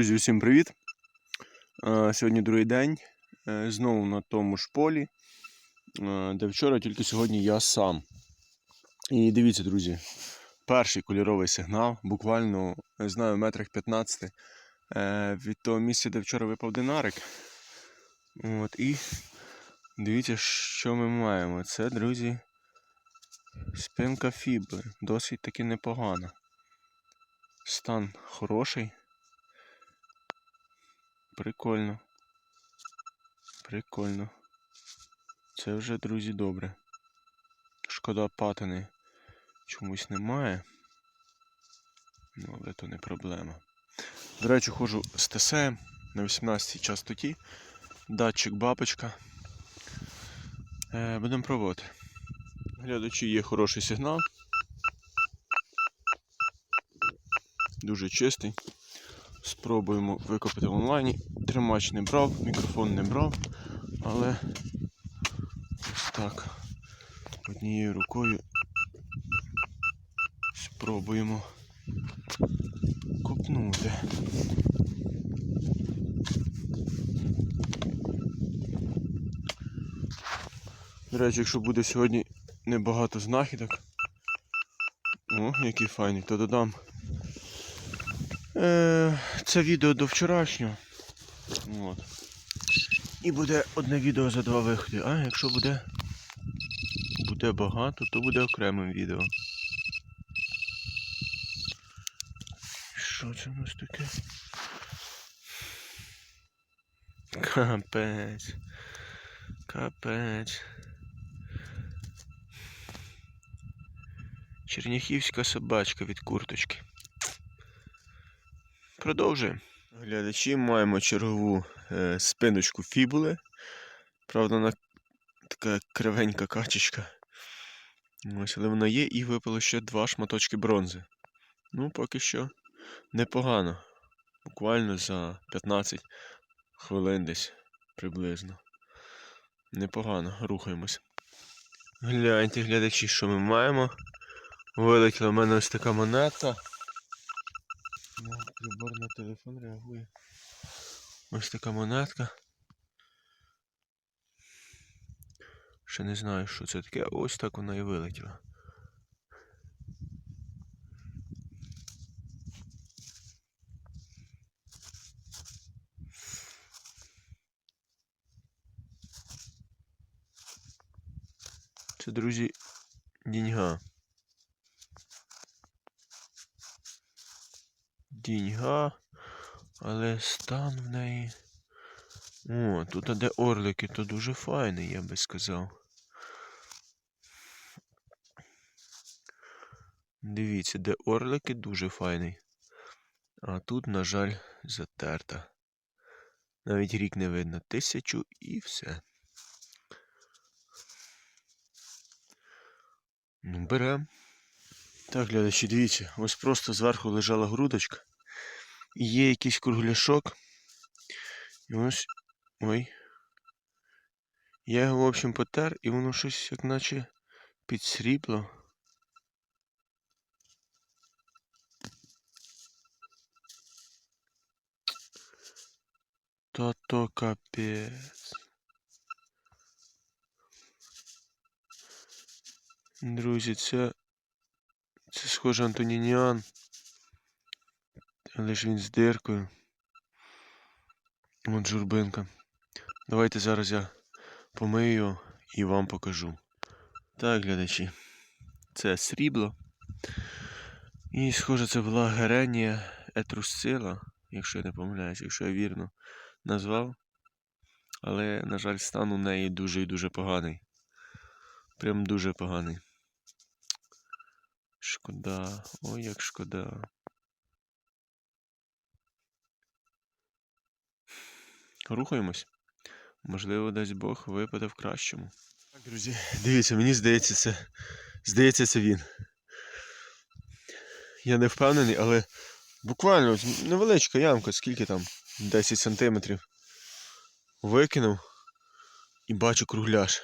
Друзі, усім привіт! Е, Сьогодні другий день. Е, Знову на тому ж полі, е, де вчора, тільки сьогодні я сам. І дивіться, друзі, перший кольоровий сигнал, буквально, знаю, метрах 15 е, від того місця, де вчора випав динарик. От, і дивіться, що ми маємо. Це, друзі, спинка фібли. Досить таки непогана. Стан хороший. Прикольно. Прикольно. Це вже, друзі, добре. Шкода патини чомусь немає. Ну, але то не проблема. До речі, ходжу з ТСМ на 18-й частоті. Датчик бабочка. Е, будемо пробувати. Глядачі є хороший сигнал. Дуже чистий. Спробуємо викопати в онлайні. Тримач не брав, мікрофон не брав, але ось так. Однією рукою спробуємо копнути. До речі, якщо буде сьогодні небагато знахідок, о, який файний, то додам це відео до вчорашнього. От. І буде одне відео за два виходи. А якщо буде, буде багато, то буде окремим відео. Що це у нас таке? Капець. Капець. Черняхівська собачка від курточки. Продовжуємо. Глядачі маємо чергову е, спиночку фібули. Правда, вона така кривенька качечка. Ось, але вона є і випало ще два шматочки бронзи. Ну, поки що непогано. Буквально за 15 хвилин десь приблизно. Непогано, рухаємось. Гляньте, глядачі, що ми маємо. Вилетіла в мене ось така монета. Ну, прибор на телефон реагує. Ось така монетка. Ще не знаю, що це таке. Ось так вона і вилетіла. Це, друзі, діньга. Діньга, але стан в неї. О, тут де орлики, то дуже файний, я би сказав. Дивіться, де орлики дуже файний. А тут, на жаль, затерта. Навіть рік не видно. Тисячу і все. Ну, берем. Так, глядачі, дивіться, ось просто зверху лежала грудочка. Є якийсь кругляшок. І ось. Ой. Я його, в общем, потер, і воно щось як наче підсрібло. Та то капець. Друзі, це. Це схоже Антонініан. Але ж він з диркою. От журбинка. Давайте зараз я помию його і вам покажу. Так, глядачі. Це срібло. І, схоже, це була геренія етрусцила, якщо я не помиляюсь, якщо я вірно назвав. Але, на жаль, стан у неї дуже і дуже поганий. Прям дуже поганий. Шкода, ой, як шкода. Рухаємось. Можливо, дасть Бог випаде в кращому. Так, друзі, дивіться, мені здається, це. Здається, це він. Я не впевнений, але буквально невеличка ямка, скільки там? 10 сантиметрів. Викинув і бачу кругляш.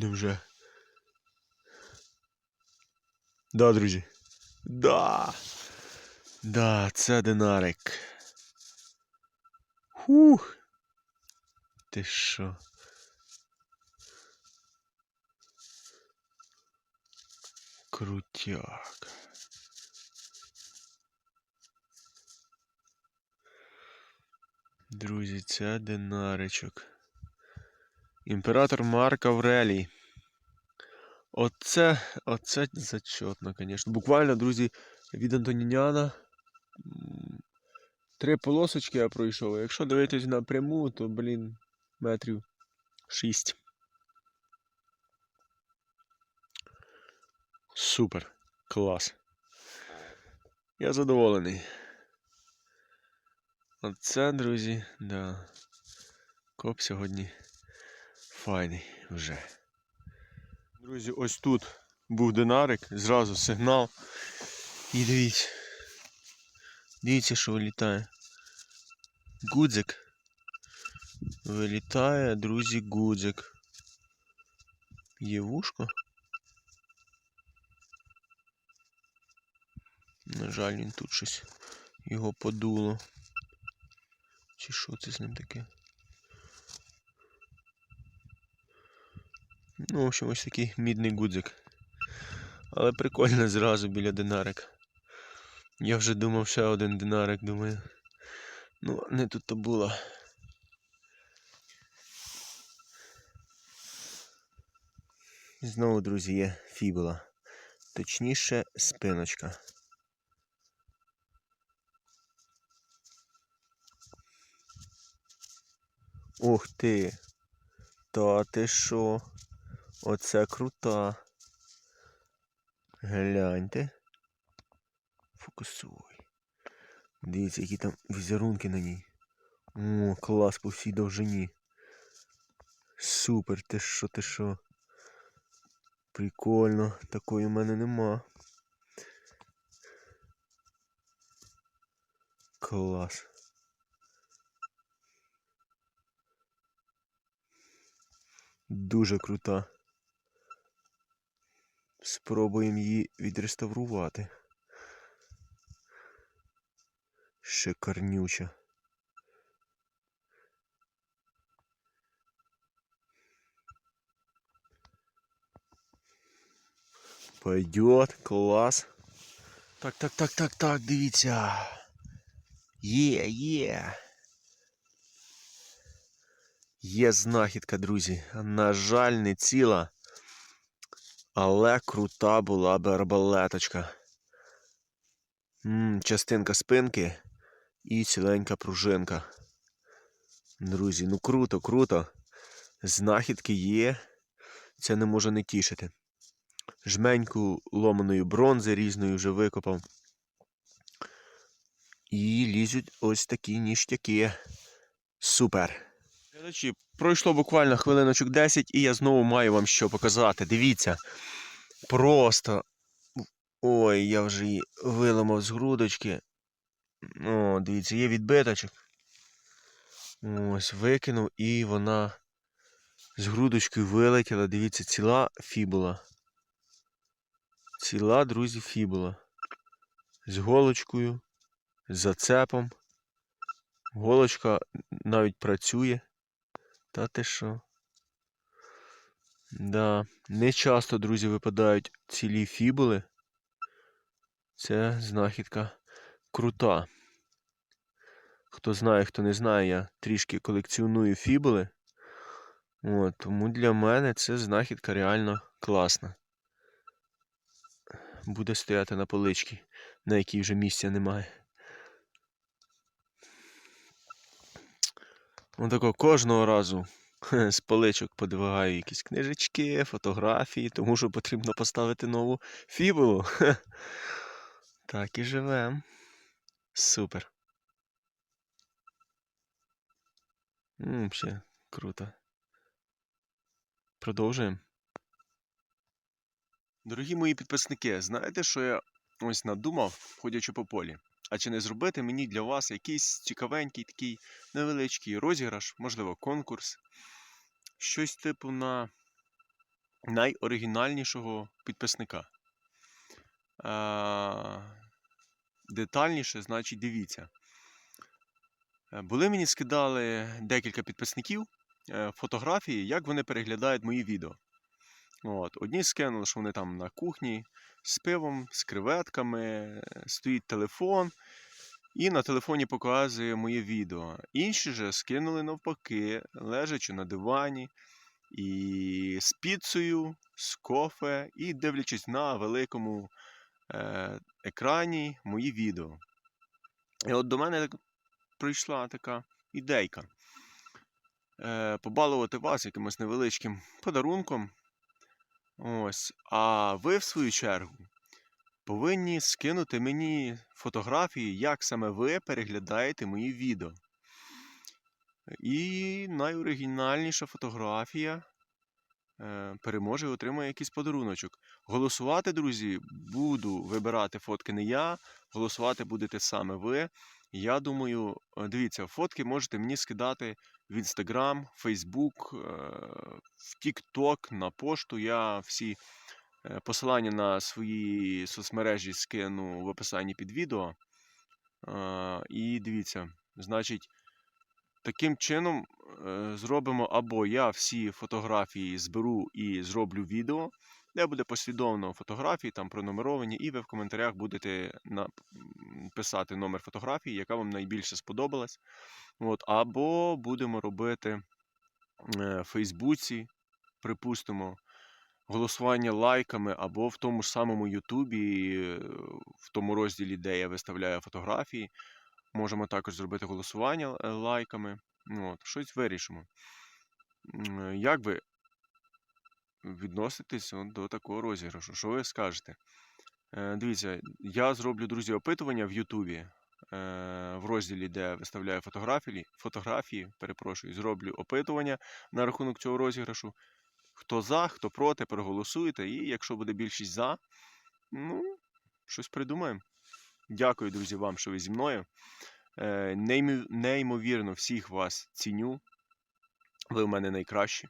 Невже? Да, друзі. Да. Да, це динарик. Хух. Ти що? Крутяк. Друзі, це динаричок. Імператор Марк Аврелій. Оце, оце зачетно, звісно. Буквально, друзі, від Антоніняна. М, Три полосочки я пройшов. Якщо дивитись напряму, то, блін, метрів 6. Супер. Клас. Я задоволений. Оце, друзі, да. Коп сьогодні файний вже. Друзі, ось тут був динарик, зразу сигнал. І дивіться. Дивіться, що вилітає. Гудзик. Вилітає, друзі, гудзик. Є вушко. На жаль, він тут щось його подуло. Чи що це з ним таке? Ну, в общем, ось такий мідний гудзик. Але прикольно зразу біля динарика. Я вже думав ще один динарик, думаю. Ну, не тут то було. І знову, друзі, є фібула. Точніше, спиночка. Ух ти! Та ти що? Оце крута. Гляньте. Фокусуй. Дивіться, які там візерунки на ній. О, клас по всій довжині. Супер, ти що, ти що? Прикольно, такої в мене нема. Клас. Дуже крута. Спробуємо її відреставрувати. Шикарнюча. Пойдет, клас. Так, так, так, так, так, дивіться. Є, є. Є знахідка, друзі. На жаль, не ціла. Але крута була би арбалеточка. М, частинка спинки і ціленька пружинка. Друзі, ну круто, круто. Знахідки є. Це не може не тішити. Жменьку ломаної бронзи різної вже викопав. І лізуть ось такі ніштяки. Супер. Глядачі, пройшло буквально хвилиночок 10 і я знову маю вам що показати. Дивіться. Просто. Ой, я вже її виламав з грудочки. О, дивіться, є відбиточок. Ось, викинув і вона з грудочкою вилетіла. Дивіться, ціла фібула. Ціла, друзі, фібула. З голочкою, з зацепом. Голочка навіть працює. Та ти що? Да, не часто, друзі, випадають цілі фібули. Це знахідка крута. Хто знає, хто не знає, я трішки колекціоную фібули. От, тому для мене це знахідка реально класна. Буде стояти на поличці, на якій вже місця немає. Отако кожного разу з поличок подвигаю якісь книжечки, фотографії, тому що потрібно поставити нову фібулу. Так і живем. Супер. М, Ще круто. Продовжуємо. Дорогі мої підписники, знаєте, що я ось надумав, ходячи по полі? А чи не зробити мені для вас якийсь цікавенький такий невеличкий розіграш, можливо, конкурс? Щось типу на найоригінальнішого підписника. А, детальніше, значить дивіться. Е, Були мені скидали декілька підписників е, фотографії, як вони переглядають мої відео. От. Одні скинули, що вони там на кухні з пивом, з креветками, е, стоїть телефон, і на телефоні показує моє відео. Інші же скинули навпаки, лежачи на дивані, і з піцею, з кофе, і дивлячись на великому екрані мої відео. І от до мене прийшла така ідейка. Е, побалувати вас якимось невеличким подарунком. Ось. А ви, в свою чергу, повинні скинути мені фотографії, як саме ви переглядаєте мої відео. І найоригінальніша фотографія е, переможе і отримає якийсь подаруночок. Голосувати, друзі, буду вибирати фотки не я, голосувати будете саме ви. Я думаю, е, дивіться, фотки можете мені скидати в Інстаграм, Фейсбук, е, в Тікток, на пошту. Я всі е, посилання на свої соцмережі скину в описанні під відео. Е, І дивіться, значить, таким чином е, зробимо або я всі фотографії зберу і зроблю відео, де буде послідовно фотографії, там пронумеровані, і ви в коментарях будете на... м, писати номер фотографії, яка вам найбільше сподобалась. От, або будемо робити е, в Фейсбуці, припустимо, голосування лайками, або в тому ж самому Ютубі, е, в тому розділі, де я виставляю фотографії. Можемо також зробити голосування е, лайками. Ну, От, щось вирішимо. Е, Як ви відноситесь до такого розіграшу? Що ви скажете? Е, Дивіться, я зроблю, друзі, опитування в Ютубі в розділі, де виставляю фотографії, фотографії, перепрошую, зроблю опитування на рахунок цього розіграшу. Хто за, хто проти, проголосуйте. І якщо буде більшість за, ну, щось придумаємо. Дякую, друзі, вам, що ви зі мною. Е, Неймовірно всіх вас ціню. Ви в мене найкращі.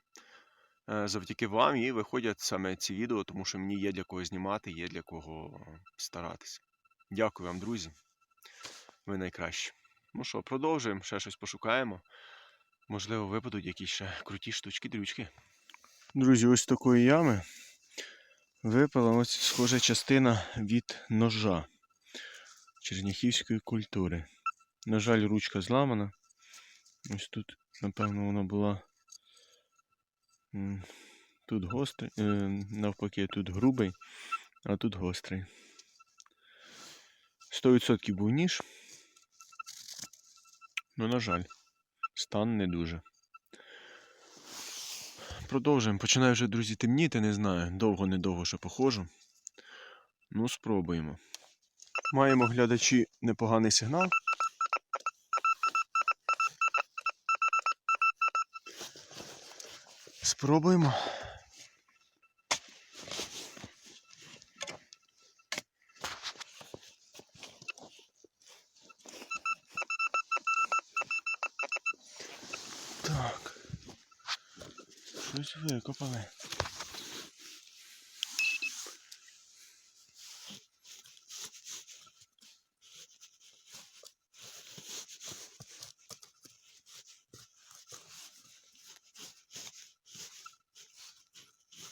Е, Завдяки вам і виходять саме ці відео, тому що мені є для кого знімати, є для кого старатися. Дякую вам, друзі. Ви найкращі. Ну що, продовжуємо, ще щось пошукаємо. Можливо, випадуть якісь ще круті штучки-дрючки. Друзі, ось такої ями випала ось схожа частина від ножа черняхівської культури. На жаль, ручка зламана. Ось тут, напевно, вона була тут гострий, е, навпаки, тут грубий, а тут гострий. 100% був ніж. Ну, на жаль, стан не дуже. Продовжуємо. Починає вже, друзі, темніти, не знаю. Довго-недовго ще походжу. Ну, спробуємо. Маємо глядачі непоганий сигнал. Спробуємо. Так. Щось викопали.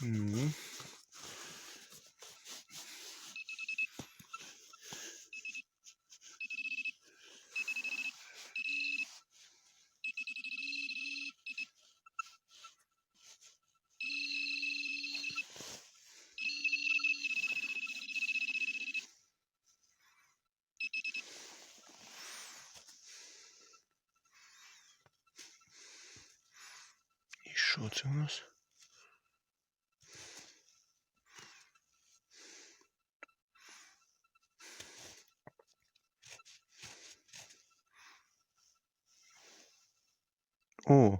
Ну. І що це у нас? О,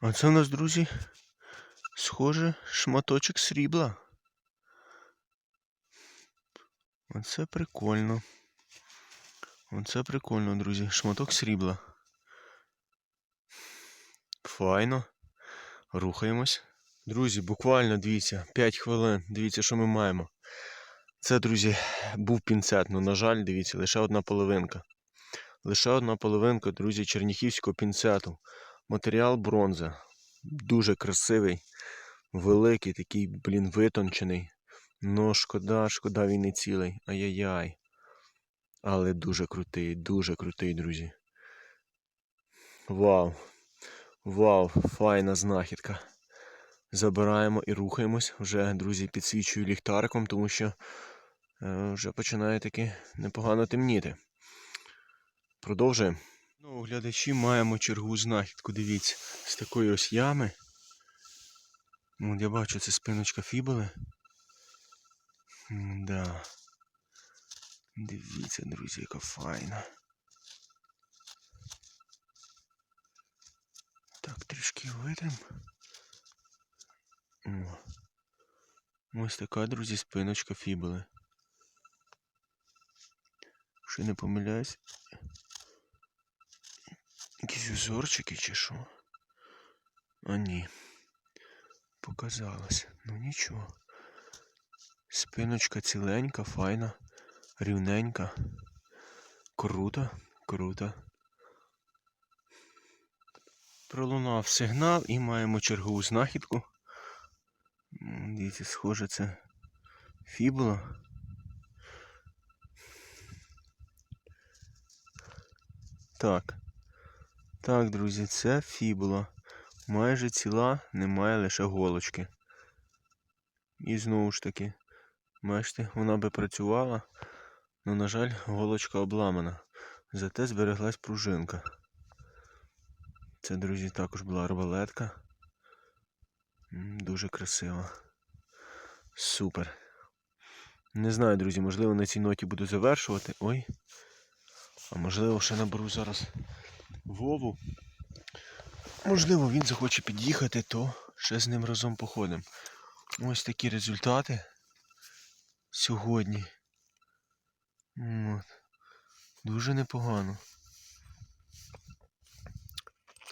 а це у нас, друзі, схоже, шматочок срібла. Оце прикольно. Оце прикольно, друзі. Шматок срібла. Файно. Рухаємось. Друзі, буквально дивіться, 5 хвилин. Дивіться, що ми маємо. Це, друзі, був пінцет. Ну, на жаль, дивіться, лише одна половинка. Лише одна половинка, друзі, черніхівського пінцету. Матеріал бронза. Дуже красивий, великий, такий, блін, витончений. Ну, шкода, шкода, він не цілий. Ай-яй-яй. Але дуже крутий, дуже крутий, друзі. Вау. Вау, файна знахідка. Забираємо і рухаємось. Вже, друзі, підсвічую ліхтариком, тому що е, вже починає таки непогано темніти. Продовжуємо. Ну, глядачі маємо чергу знахідку. Дивіться, з такої ось ями. От я бачу, це спиночка фібули. Да. Дивіться, друзі, яка файна. Так, трішки витрим. О. Ось така, друзі, спиночка фібули. Якщо не помиляюсь. Якісь узорчики чи що? А ні. Показалось. Ну нічого. Спиночка ціленька, файна, рівненька. Круто, круто. Пролунав сигнал і маємо чергову знахідку. Дивіться, схоже, це фібула. Так. Так, друзі, це фібула. Майже ціла, немає лише голочки. І знову ж таки, бачите, вона би працювала, але, на жаль, голочка обламана. Зате збереглась пружинка. Це, друзі, також була арбалетка. Дуже красива. Супер. Не знаю, друзі, можливо, на цій ноті буду завершувати. Ой. А можливо, ще наберу зараз Вову. Можливо, він захоче під'їхати, то ще з ним разом походимо. Ось такі результати сьогодні. От. Дуже непогано.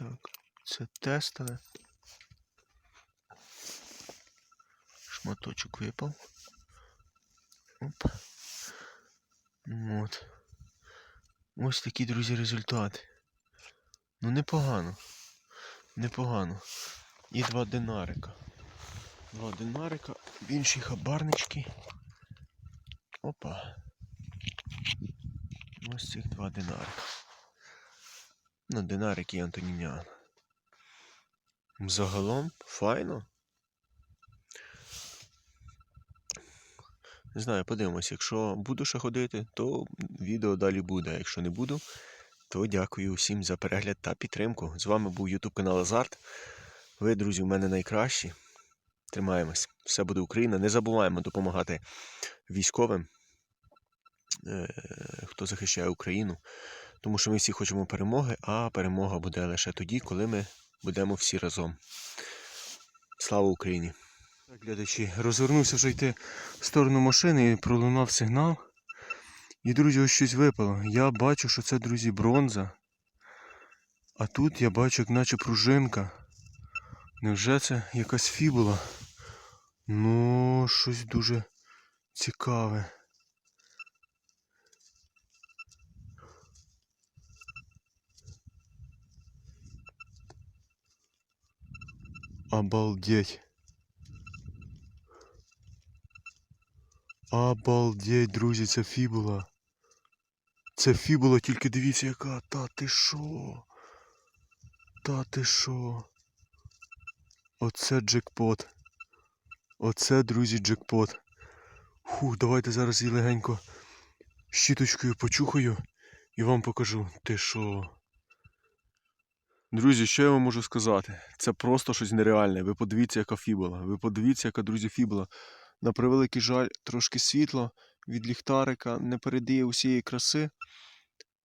Так, це тестове. Шматочок випав. Оп. От. Ось такі, друзі, результати. Ну непогано. Непогано. І два динарика. Два динарика, в іншій хабарнички. Опа. Ось цих два динарика. Динарик і Антонінян. Загалом файно. Не знаю, подивимось, якщо буду ще ходити, то відео далі буде. А якщо не буду, то дякую всім за перегляд та підтримку. З вами був YouTube канал Азарт. Ви, друзі, у мене найкращі. Тримаємось. Все буде Україна. Не забуваємо допомагати військовим, е, хто захищає Україну. Тому що ми всі хочемо перемоги, а перемога буде лише тоді, коли ми будемо всі разом. Слава Україні! Так, глядачі, розвернувся вже йти в сторону машини і пролунав сигнал. І, друзі, ось щось випало. Я бачу, що це, друзі, бронза. А тут я бачу, як наче пружинка. Невже це якась фібула? Ну, щось дуже цікаве. Обалдеть. Обалдеть, друзі, це фібула. Це фібула, тільки дивіться яка. Та ти шо? Та ти шо? Оце джекпот. Оце, друзі, джекпот. Фух, давайте зараз її легенько щіточкою почухаю і вам покажу. Ти шо? Друзі, що я вам можу сказати? Це просто щось нереальне. Ви подивіться, яка фібула. Ви подивіться, яка, друзі, фібула. На превеликий жаль, трошки світло від ліхтарика не передає усієї краси.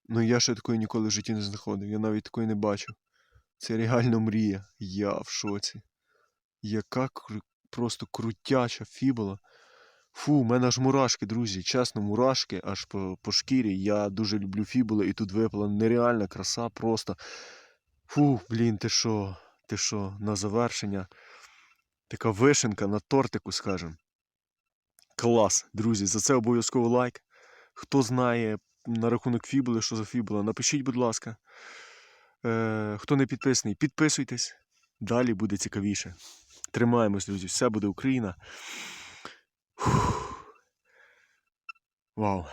Ну я ще такої ніколи в житті не знаходив. Я навіть такої не бачив. Це реально мрія. Я в шоці. Яка кру- просто крутяча фібула. Фу, у мене аж мурашки, друзі. Чесно, мурашки аж по, по шкірі. Я дуже люблю фібули, і тут випала нереальна краса просто. Фу, блін, ти що? Ти що, на завершення? Така вишенка на тортику, скажем. Клас, друзі, за це обов'язково лайк. Хто знає на рахунок фібули, що за фібула, напишіть, будь ласка. Е, хто не підписаний, підписуйтесь. Далі буде цікавіше. Тримаємось, друзі, все буде Україна. Фух. Вау.